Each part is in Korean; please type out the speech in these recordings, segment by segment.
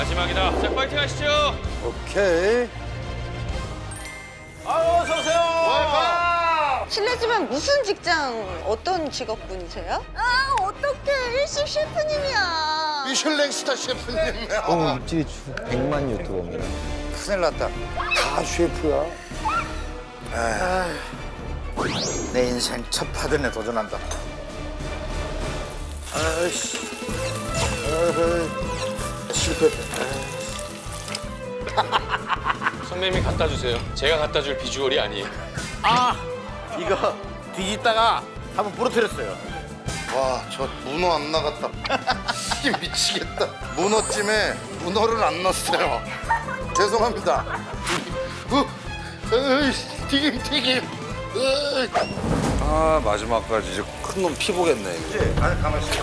마지막이다. 자, 파이팅 하시죠. 오케이. 실례지만 무슨 직장, 어떤 직업분이세요? 아, 어떡해. 일식 셰프님이야. 미슐랭 스타 셰프님. 어, 주 100만 유튜버입니다. 큰일 났다. 다 셰프야. 내 인생 첫 파전에 도전한다. 아이씨. 에헤이. 실패했다. 선배님이 갖다 주세요. 제가 갖다 줄 비주얼이 아니에요. 아, 이거 뒤집다가 한번 부러뜨렸어요. 와, 저 문어 안 나갔다. 씨, 미치겠다. 문어찜에 문어를 안 넣었어요. 죄송합니다. 어, 으이, 튀김, 튀김. 으이. 아 마지막까지 이제 큰 놈 피 보겠네. 이제 아니 가만 있어.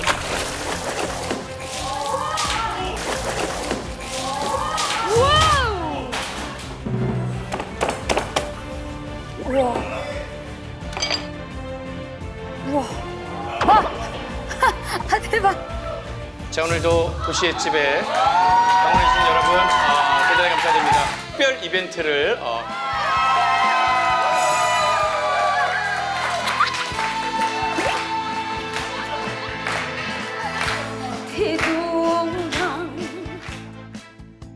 아, 대박. 자, 오늘도 도시의 집에 방문해주신 여러분, 아, 대단히 감사드립니다. 특별 이벤트를 어,